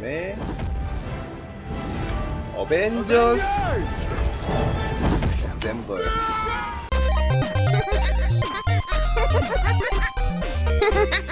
다음에 어벤져스 어셈블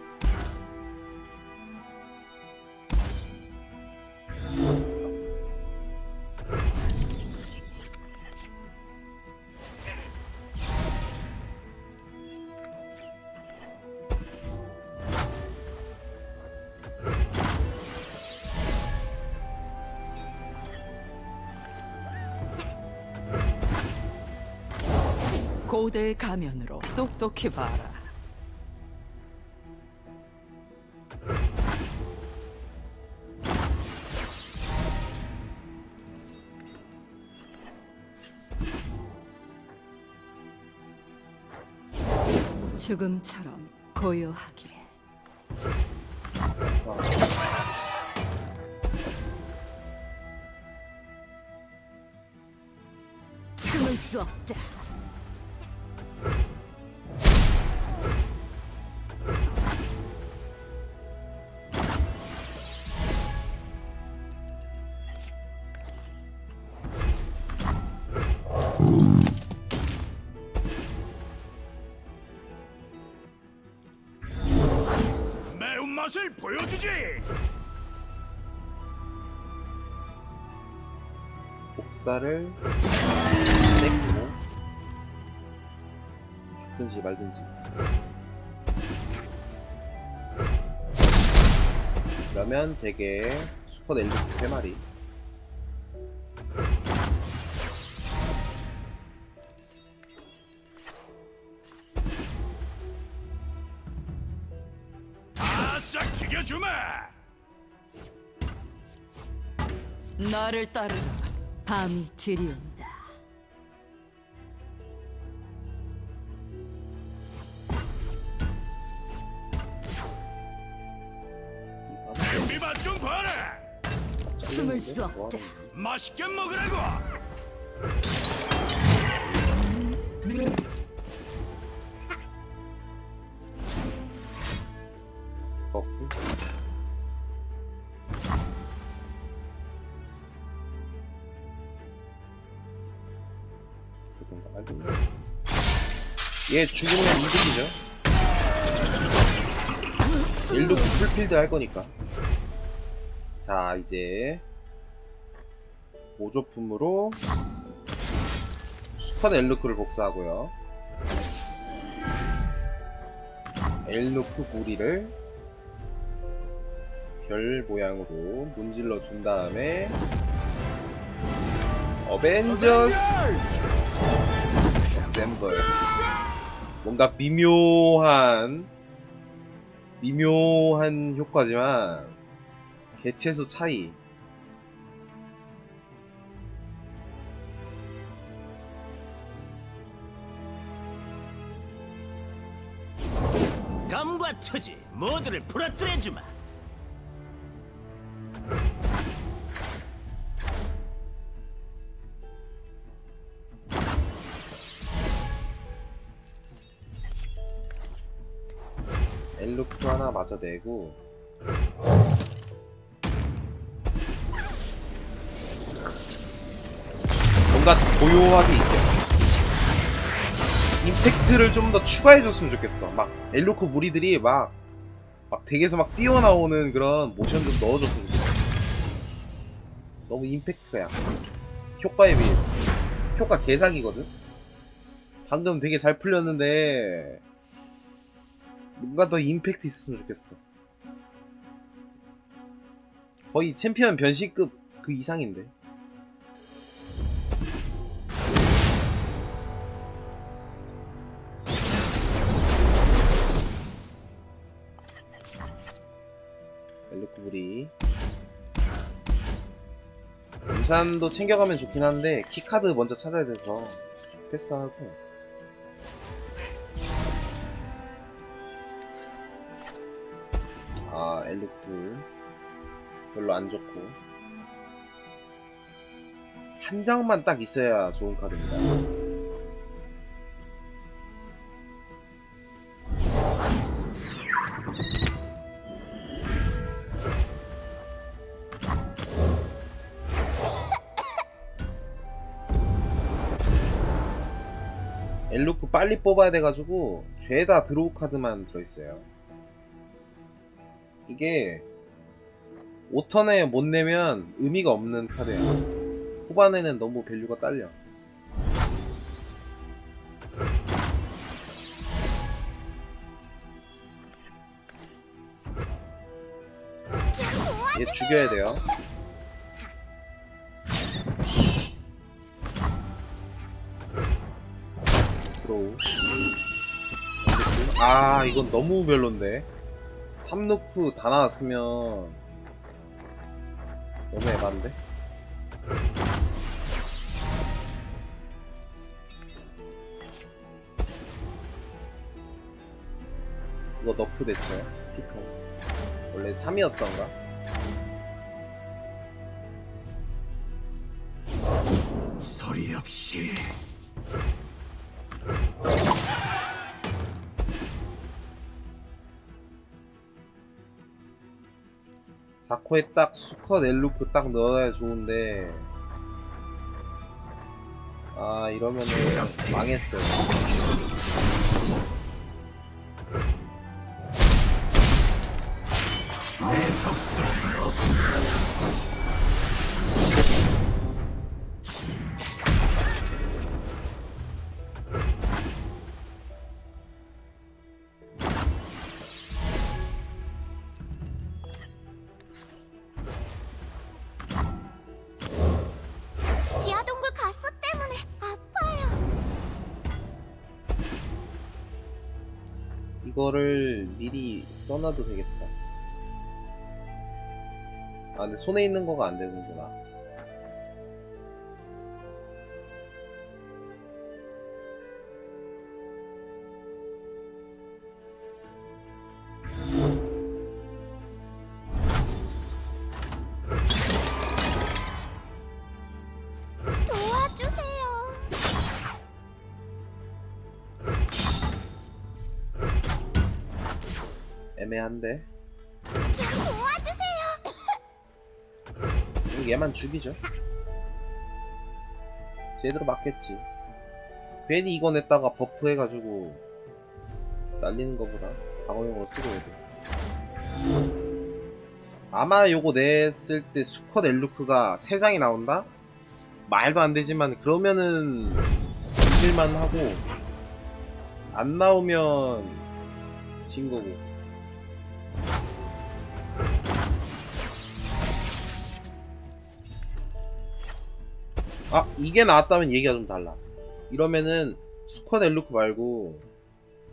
고대 가면으로 똑똑히 봐라. 죽음처럼 고요하게. 숨을 수 없다. 맛을 보여주지! 복사를 냈고 죽든지 말든지 그러면 되게 슈퍼 넬리 3마리 나를 따르라. 밤이 들이온다. 준비만 좀 봐라! 숨을 수 없다. 맛있게 먹으라고! 얘 죽으면 이득이죠. 일도 풀필드 할 거니까. 자 이제 보조품으로 슈퍼 엘루크를 복사하고요. 엘루크 고리를 별 모양으로 문질러 준 다음에 어벤져스! 어셈블 뭔가 미묘한 미묘한 효과지만 개체수 차이 감과 투지 모두를 부러뜨려주마! 하나 맞아내고. 뭔가 고요하게 있어. 임팩트를 좀 더 추가해줬으면 좋겠어. 막 엘루크 무리들이 막, 막 덱에서 막 뛰어나오는 그런 모션 좀 넣어줬으면 좋겠어. 너무 임팩트가 약해 효과에 비해 효과 개사기거든? 방금 되게 잘 풀렸는데 뭔가 더 임팩트 있었으면 좋겠어. 거의 챔피언 변신급 그 이상인데. 엘르쿠브리 우산도 챙겨가면 좋긴 한데 키카드 먼저 찾아야 돼서 패스하고 아 엘릭도 별로 안 좋고. 한 장만 딱 있어야 좋은 카드입니다. 엘루크 빨리 뽑아야 돼가지고 죄다 드로우 카드만 들어있어요. 이게 5턴에 못 내면 의미가 없는 카드야. 후반에는 너무 밸류가 딸려. 얘 죽여야 돼요. 아, 이건 너무 별론데. 3루프 다 나왔으면 너무 에반데? 이거 너프 됐죠? 피커. 원래 3이었던가? 소리 없이 사코에 딱 수컷 엘루프 딱 넣어야 좋은데. 아 이러면은 망했어요 이거를 미리 써놔도 되겠다. 아 근데 손에 있는 거가 안 되는구나 한데. 얘만 죽이죠. 제대로 맞겠지. 괜히 이거 냈다가 버프 해가지고 날리는 거보다 방어용으로 쓰고 해도 아마 요거 냈을 때 수컷 엘루크가 3장이 나온다? 말도 안 되지만 그러면은 이길만 하고 안 나오면 진 거고 아 이게 나왔다면 얘기가 좀 달라 이러면은 수컷 엘루크 말고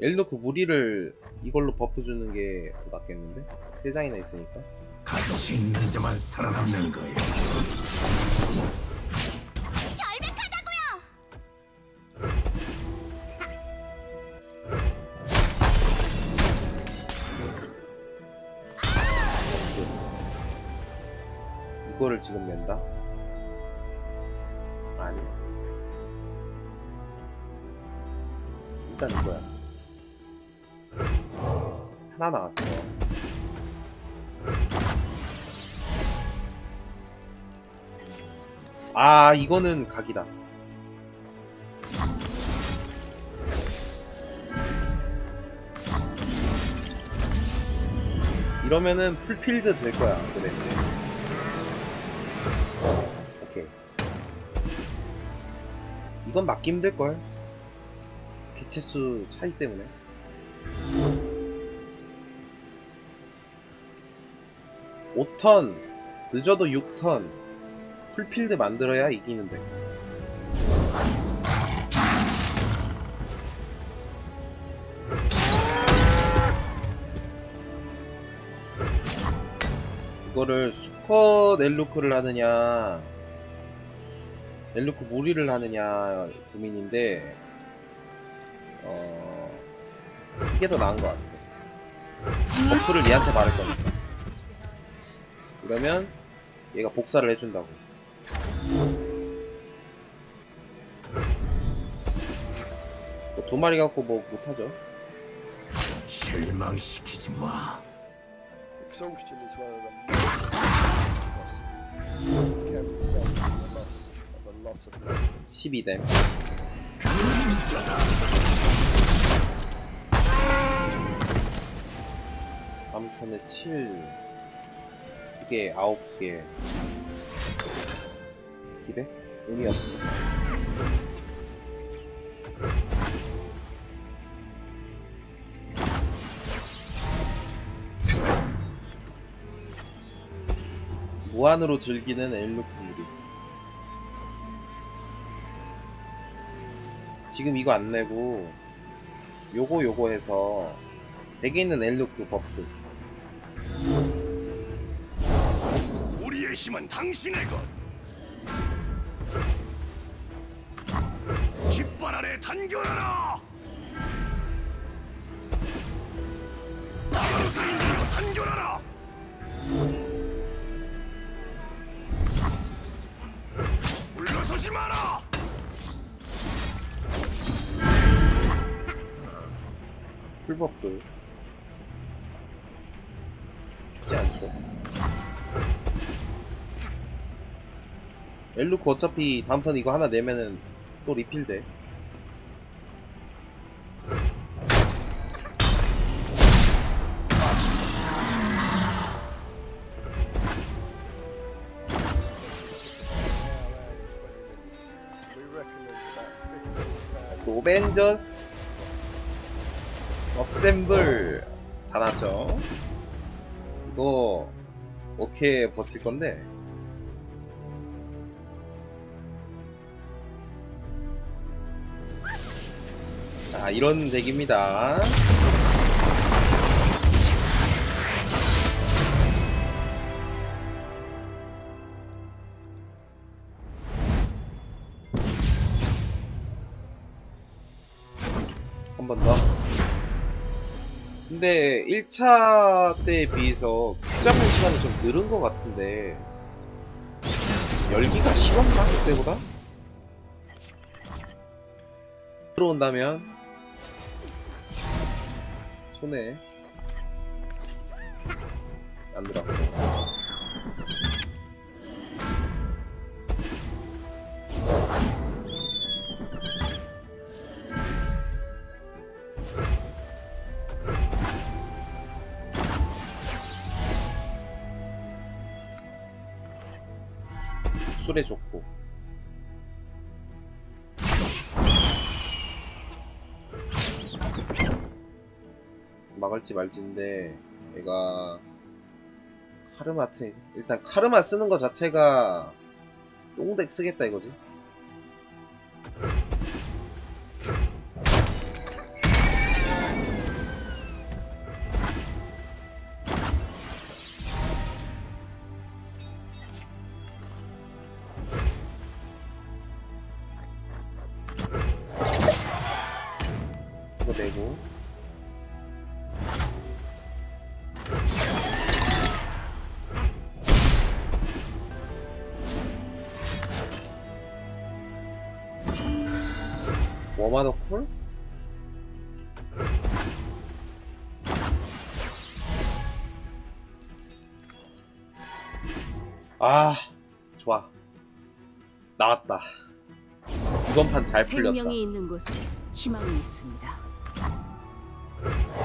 엘루크 무리를 이걸로 버프 주는 게더 낫겠는데? 3장이나 있으니까 가치 있는 자만 살아남는 거야 결백하다고요. 이거를 지금 낸다? 일단 이거야 하나 나왔어요 아 이거는 각이다 이러면은 풀필드 될 거야 그래 오케이. 이건 맞기 힘들걸. 개체수 차이 때문에. 오턴 늦어도 6턴, 풀필드 만들어야 이기는데. 이거를 수컷 엘루크를 하느냐 엘루크 무리를 하느냐 고민인데 어 이게 더 나은 것 같아 버프를 얘한테 바를 거니까 그러면 얘가 복사를 해준다고 뭐 도마리 갖고 뭐 못하죠 실망시키지 마 Exhaustion is the loss of a lot of life. 12댐 턴에 7 2개 9개. 기대? 의미 없어. 무한으로 즐기는 엘루크무리 지금 이거 안 내고 요거 요거 해서 덱에 있는 엘루크 버프 우리의 힘은 당신의 것. 깃발 아래 단결하라. 나가로사인대로 단결하라. 물러서지 마라. 풀버프 쉽지 않죠 엘루크 어차피 다음 턴 이거 하나 내면은 또 리필돼 We reckon there's about 15,000. 노벤져스 어셈블 다 났죠. 이거 오케이 버틸 건데. 자 이런 덱입니다 1차 때에 비해서 큐 잡는 시간이 좀 늘은 것 같은데 열기가 식었나? 그때보다? 들어온다면 손에 안 들어 술에 좋고. 막을지 말지인데 얘가 카르마테 일단 카르마 쓰는 거 자체가 똥덱 쓰겠다 이거지 워마더 콜? 아 좋아 나왔다 이번 판 잘 풀렸다 생명이 있는 곳에 희망이 있습니다.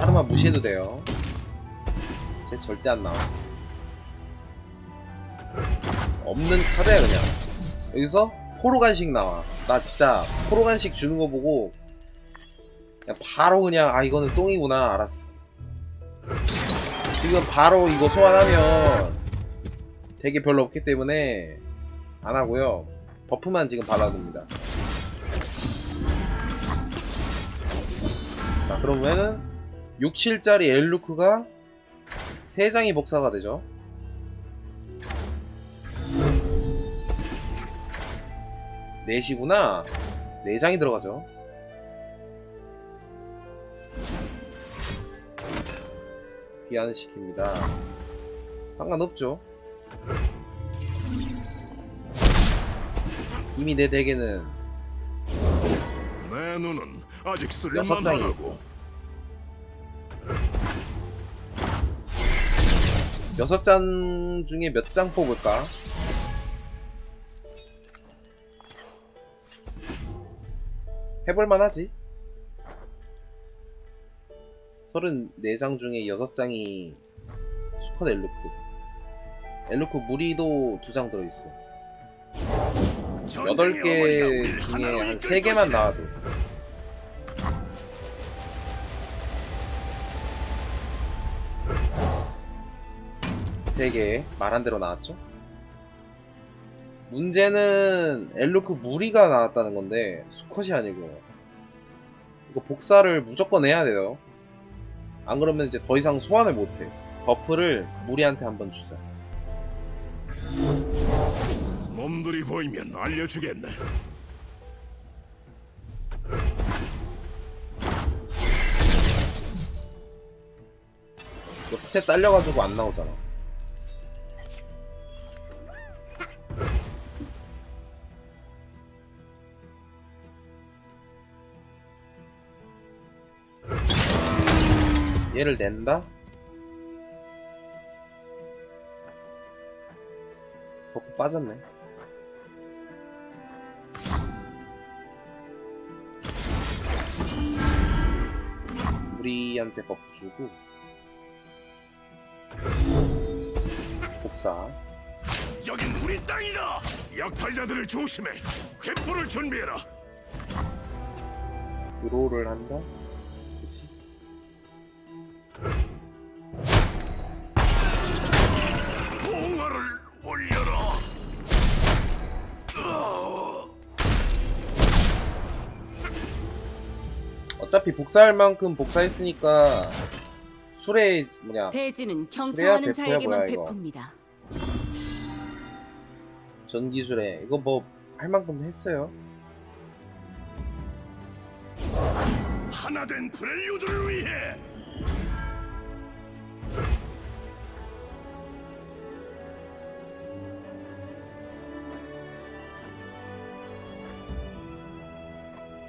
하루만 무시해도 돼요. 쟤 절대 안 나와. 없는 카드야 그냥. 여기서 포로 간식 나와. 나 진짜 포로 간식 주는 거 보고 그냥 바로 그냥 아 이거는 똥이구나 알았어. 지금 바로 이거 소환하면 되게 별로 없기 때문에 안 하고요. 버프만 지금 발라둡니다. 자 그러면은 6, 7짜리 엘루크가 3장이 복사가 되죠. 넷이구나. 4장이 들어가죠. 귀환시킵니다. 상관없죠. 이미 내 덱에는 내 눈은 아직 여섯 장이 있어. 쓸만하다고. 여섯 장 중에 몇 장 뽑을까? 해볼만 하지. 34장 중에 6장이 수컷 엘루크. 엘루크 무리도 2장 들어있어. 8개 중에 한 3개만 나와도. 세개 말한 대로 나왔죠? 문제는 엘루크 무리가 나왔다는 건데 수컷이 아니고 이거 복사를 무조건 해야 돼요. 안 그러면 이제 더 이상 소환을 못해. 버프를 무리한테 한번 주자. 몸들이 보이면 알려주겠네. 이거 스탯 딸려가지고 안 나오잖아. 얘를 낸다? 버프 빠졌네. 우리한테 버프 주고 복사 여긴 우리 땅이다. 약탈자들을 조심해. 횃불을 준비해라. 드로우를 한다? 어차피 복사할 만큼 복사했으니까 술에 뭐냐 대지는 경청하는 자에게만 뭐야, 이거. 베풉니다. 전기술에 이거 뭐 할 만큼 했어요 하나 된 프렐류드를 위해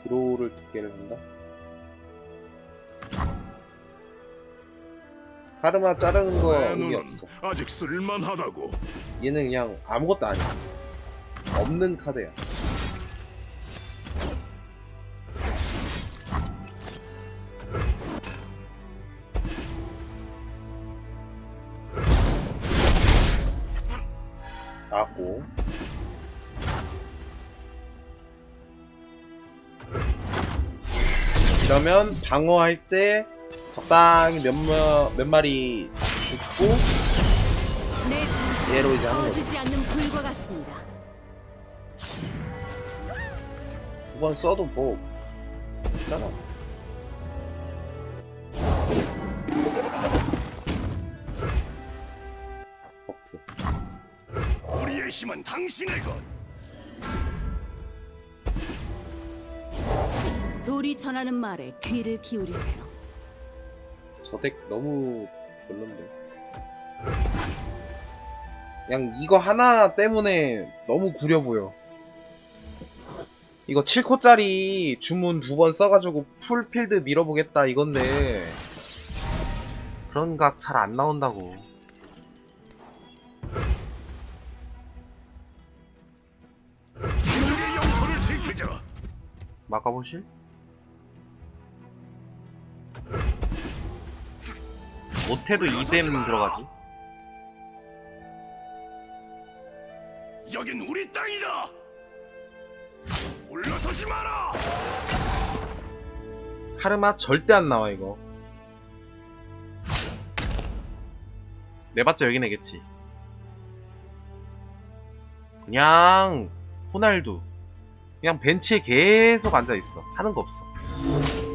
드로우를 두 개를 한다 카르마 자르는 거내 의미 눈은 없어. 아직 쓸만하다고. 얘는 그냥 아무것도 아니야. 없는 카드야. 나왔고. 이러면 방어할 때 적당히 몇, 몇, 몇 마리 죽고 얘로 이제 하는 같습니다. 두번 써도 뭐 있잖아. 우리의 힘은 당신의 것. 돌이 전하는 말에 귀를 기울이세요. 저덱 너무 별론데. 그냥 이거 하나 때문에 너무 구려 보여. 이거 7코짜리 주문 두 번 써가지고 풀필드 밀어보겠다 이건데 그런 각 잘 안 나온다고. 막아보실? 못해도 2댐 들어가지. 여긴 우리 땅이다. 올라서지 마라. 카르마 절대 안 나와 이거. 내봤자 여기 내겠지. 그냥 호날두. 그냥 벤치에 계속 앉아 있어. 하는 거 없어.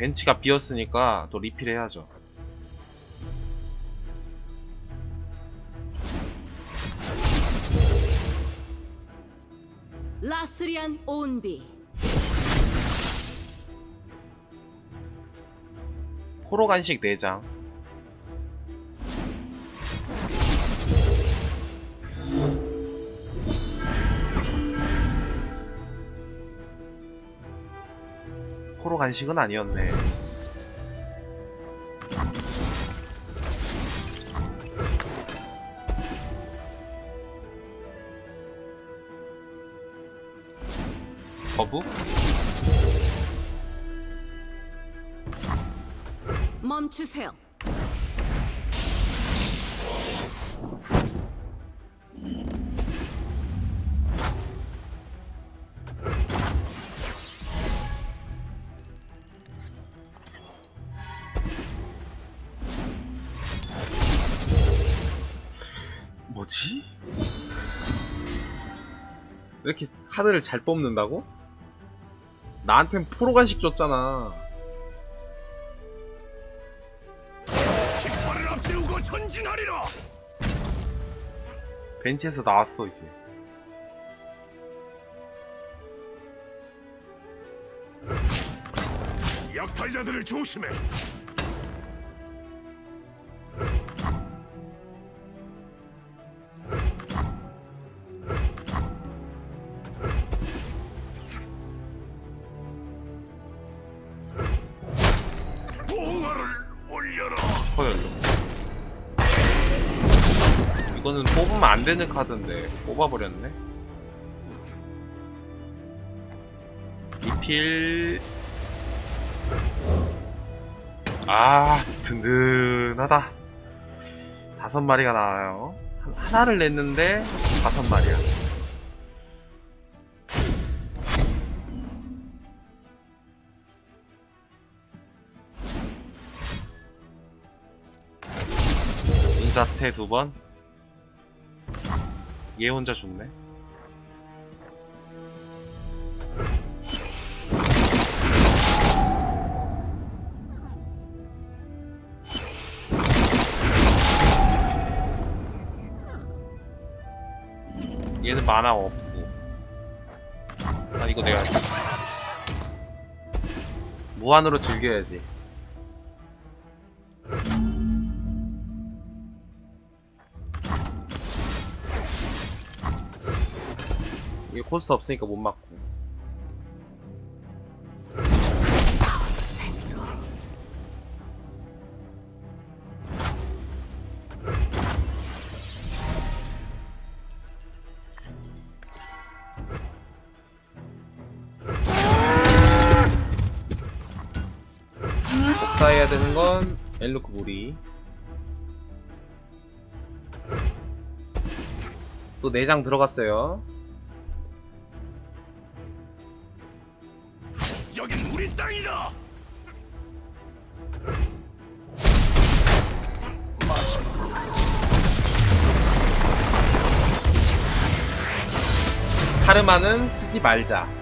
벤치가 비었으니까 또 리필해야죠. 라스리안 온비. 코로 간식 4장. 간식은 아니었네. 뭐지? 왜 이렇게 카드를 잘 뽑는다고? 나한텐 프로 간식 줬잖아. 깃발을 앞세우고 전진하리라. 벤치에서 나왔어 이제. 약탈자들을 조심해. 뽑으면 안 되는 카드인데 뽑아버렸네. 리필. 아 든든하다. 다섯 마리가 나와요. 한- 하나를 냈는데 다섯 마리야. 인자태 두 번. 얘 혼자 죽네. 얘는 만화 없고. 아 이거 내가 무한으로 즐겨야지. 코스트 없으니까 못 맞고. 복사해야 되는 건 엘루크 무리. 또 내장 들어갔어요. 땅이다. 카르마는 쓰지 말자.